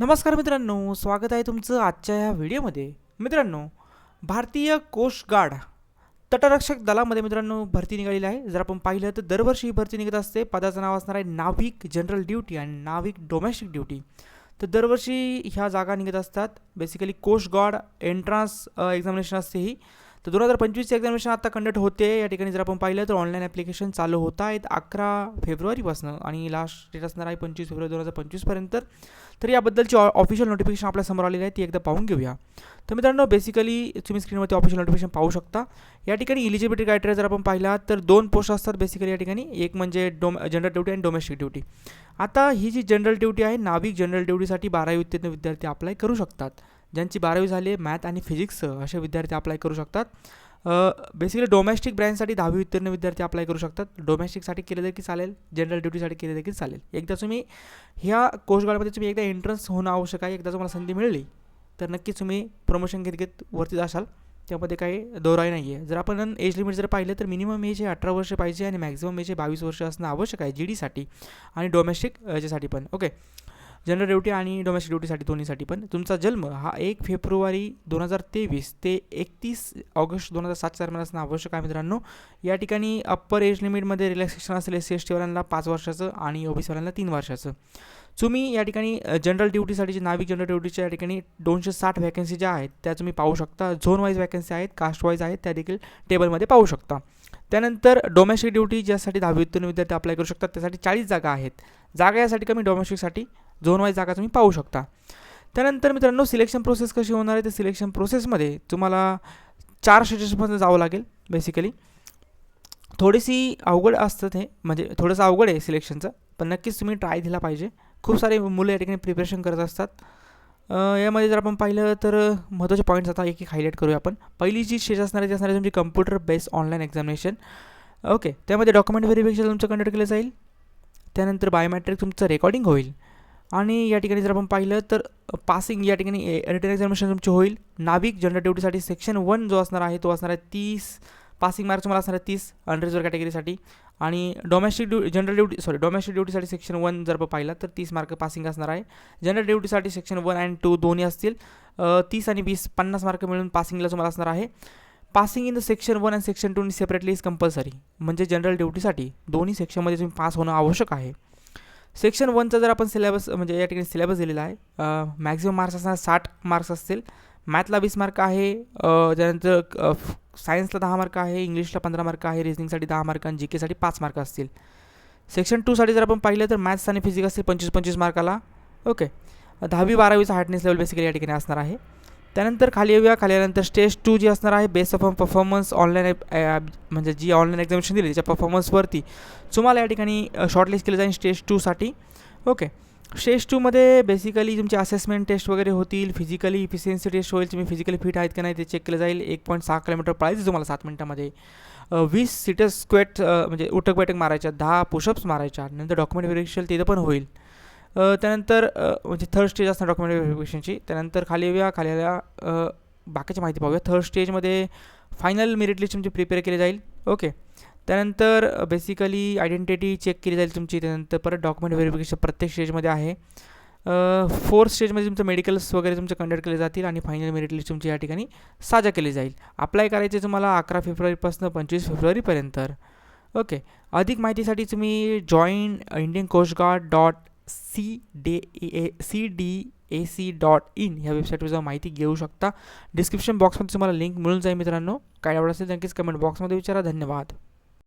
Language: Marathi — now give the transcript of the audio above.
नमस्कार मित्रांनो स्वागत आहे तुमचं आजच्या ह्या व्हिडिओमध्ये. मित्रांनो भारतीय कोस्ट गार्ड तटरक्षक दलामध्ये मित्रांनो भरती निघालेली आहे. जर आपण पाहिलं तर दरवर्षी ही भरती निघत असते. पदाचं नाव असणार आहे नाविक जनरल ड्युटी आणि नाविक डोमेस्टिक ड्युटी तर दरवर्षी ह्या जागा निघत असतात. Basically coast guard entrance examination असते ही. तर दोन हजार पंचवीसचे एक्झामिनेशन आता कंडक्ट होते. या ठिकाणी जर आपण पाहिलं तर ऑनलाईन ॲप्लिकेशन चालू होत आहेत अकरा फेब्रुवारीपासून आणि लास्ट डेट असणार आहे पंचवीस फेब्रुवारी दोन हजार पंचवीसपर्यंत. तर याबद्दलची ऑफिशियल नोटिफिकेशन आपल्यासमोर आलेली आहे ती एकदा पाहून घेऊया. तर मित्रांनो बेसिकली तुम्ही स्क्रीनवरती ऑफिशियल नोटिफिकेशन पाहू शकता. या ठिकाणी इलिजिबिलिटी क्रायटेरिया जर आपण पाहिला तर दोन पोस्ट असतात बेसिकली या ठिकाणी. एक म्हणजे डोम जनरल ड्युटी आणि डोमेस्टिक ड्युटी आता ही जी जनरल ड्युटी आहे नाविक जनरल ड्युटीसाठी बारावी उत्तीर्ण विद्यार्थी अप्लाय करू शकतात. ज्यांची बारावी झाली आहे मॅथ आणि फिजिक्स असे विद्यार्थी अप्लाय करू शकतात. बेसिकली डोमेस्टिक ब्रँचसाठी दहावी उत्तीर्ण विद्यार्थी अप्लाय करू शकतात. डोमेस्टिकसाठी केलं देखील चालेल जनरल ड्युटीसाठी केलं देखील चालेल. एकदा तुम्ही ह्या कोस्ट गार्डमध्ये तुम्ही एकदा एंट्रन्स होणं आवश्यक आहे एकदा तुम्हाला संधी मिळली तर नक्कीच तुम्ही प्रमोशन घेत घेत वरती जाशाल. त्यामध्ये काही दोराई नाही आहे जर आपण एज लिमिट जर पाहिलं तर मिनिमम एज हे अठरा वर्ष पाहिजे आणि मॅक्झिमम एज हे बावीस वर्ष असणं आवश्यक आहे जी डीसाठी आणि डोमेस्टिक याच्यासाठी पण. ओके जनरल ड्युटी आणि डोमेस्टिक ड्युटीसाठी दोन्हीसाठी पण. तुमचा जन्म हा एक फेब्रुवारी दोन हजार तेवीस ते एकतीस ऑगस्ट दोन हजार सात दरम्यान असणं आवश्यक आहे मित्रांनो. या ठिकाणी अप्पर एज लिमिटमध्ये रिलॅक्सेशन असेल एस सी एस टीवाल्यांना पाच वर्षाचं आणि ओबीसीवाल्यांना तीन वर्षाचं. तुम्ही या ठिकाणी जनरल ड्युटीसाठी जे नाविक जनरल ड्युटीच्या या ठिकाणी दोनशे साठ व्हॅकन्सी ज्या आहेत त्या तुम्ही पाहू शकता. झोन वाईज व्हॅकन्सी आहेत कास्ट वाईज आहेत त्या देखील टेबलमध्ये पाहू शकता. त्यानंतर डोमेस्टिक ड्युटी ज्यासाठी दहावी उत्तीर्ण विद्यार्थी अप्लाय करू शकतात त्यासाठी चाळीस जागा आहेत. जागा यासाठी कमी डोमेस्टिकसाठी झोन वाईज जागा तुम्ही पाहू शकता. त्यानंतर मित्रांनो सिलेक्शन प्रोसेस कशी होणार आहे? तर सिलेक्शन प्रोसेसमध्ये तुम्हाला चार स्टेजेसमध्ये जावं लागेल बेसिकली थोडीशी अवघड असतं ते म्हणजे थोडंसं अवघड आहे सिलेक्शनचं पण नक्कीच तुम्ही ट्राय दिला पाहिजे. खूप सारे मुलं या ठिकाणी प्रिपरेशन करत असतात. यामध्ये जर आपण पाहिलं तर महत्त्वाचे पॉईंट्स आता एक एक हायलाईट करूया आपण. पहिली जी स्टेज असणार आहे ती असणार आहे तुमची computer based online examination okay त्यामध्ये डॉक्युमेंट व्हेरिफिकेशन तुमचं कंडक्ट केलं जाईल. त्यानंतर बायोमॅट्रिक तुमचं रेकॉर्डिंग होईल. आणि या ठिकाणी जर आपण पाहिलं तर पासिंग या ठिकाणी रिटर्न एक्झामिनेशन तुमची होईल. नाविक जनरल ड्युटीसाठी सेक्शन वन जो असणार आहे तो असणार आहे तीस. पासिंग मार्क्स तुम्हाला असणार आहे तीस अनरिझर्व कॅटेगरीसाठी आणि डोमेस्टिक ड्यू जनरल ड्युटी सॉरी डोमेस्टिक ड्युटीसाठी सेक्शन वन जर पाहिलं तर तीस मार्क पासिंग असणार आहे. जनरल ड्युटीसाठी सेक्शन वन अँड टू दोन्ही असतील. तीस आणि वीस पन्नास मार्क मिळून पासिंगला तुम्हाला असणार आहे. Passing in the section one and section two separately is compulsory म्हणजे जनरल ड्युटीसाठी दोन्ही सेक्शनमध्ये तुम्ही पास होणं आवश्यक आहे. सेक्शन वनचा जर आपण सिलेबस म्हणजे या ठिकाणी सिलेबस दिलेला आहे मॅक्झिमम मार्क्स असणार साठ मार्क्स असतील. मॅथला वीस मार्क आहे त्यानंतर सायन्सला दहा मार्क आहे इंग्लिशला पंधरा मार्क आहे रिजनिंगसाठी दहा मार्क आणि जी केसाठी पाच मार्क असतील. सेक्शन टूसाठी जर आपण पाहिलं तर मॅथ्स आणि फिजिक्स असतील पंचवीस पंचवीस मार्काला ओके दहावी बारावीचा हार्डनेस लेवल बेसिकली या ठिकाणी असणार आहे. त्यानंतर खाली येऊया. खाली आल्यानंतर स्टेज टू जी असणार आहे बेस ऑफ परफॉर्मन्स ऑनलाईन म्हणजे जी ऑनलाईन एक्झामिनेशन दिली त्याच्या परफॉर्मन्सवरती तुम्हाला या ठिकाणी शॉर्टलिस्ट केलं जाईल स्टेज टूसाठी ओके स्टेज टूमध्ये बेसिकली तुमचे असेसमेंट टेस्ट वगैरे होतील. फिजिकली इफिशियन्सी टेस्ट होईल. तुम्ही फिजिकली फिट आहेत का नाही ते चेक केलं जाईल. एक पॉईंट सहा किलोमीटर पळायचं तुम्हाला सात मिनटामध्ये. वीस सीटर स्क्वेट म्हणजे उठक बैठक मारायच्या दहा पुशअप्स मारायच्या नंतर डॉक्युमेंट व्हेरिफिकेशन तिथं पण होईल. त्यानंतर म्हणजे थर्ड स्टेज असणार डॉक्युमेंट व्हेरिफिकेशनची त्यानंतर खाली येऊया खाली आल्या बाकीची माहिती पाहूया. थर्ड स्टेजमध्ये फायनल मेरिट लिस्ट तुमची प्रिपेअर केली जाईल. ओके त्यानंतर बेसिकली आयडेंटिटी चेक केली जाईल तुमची. त्यानंतर परत डॉक्युमेंट व्हेरिफिकेशन प्रत्येक स्टेजमध्ये आहे. फोर्थ स्टेजमध्ये तुमचं मेडिकल्स वगैरे तुमचे कंडक्ट केले जातील आणि फायनल मेरिट लिस्ट तुमची या ठिकाणी साजा केली जाईल. अप्लाय करायचे तुम्हाला अकरा फेब्रुवारीपासून पंचवीस फेब्रुवारीपर्यंत. ओके अधिक माहितीसाठी तुम्ही join Indian coast guard dot C D A C D A C dot in ह्या वेबसाईटवर जाऊन माहिती घेऊ शकता. डिस्क्रिप्शन बॉक्समध्ये तुम्हाला लिंक मिळून जाईल मित्रांनो. काय आवड असेल नक्कीच कमेंट बॉक्समध्ये विचारा. धन्यवाद.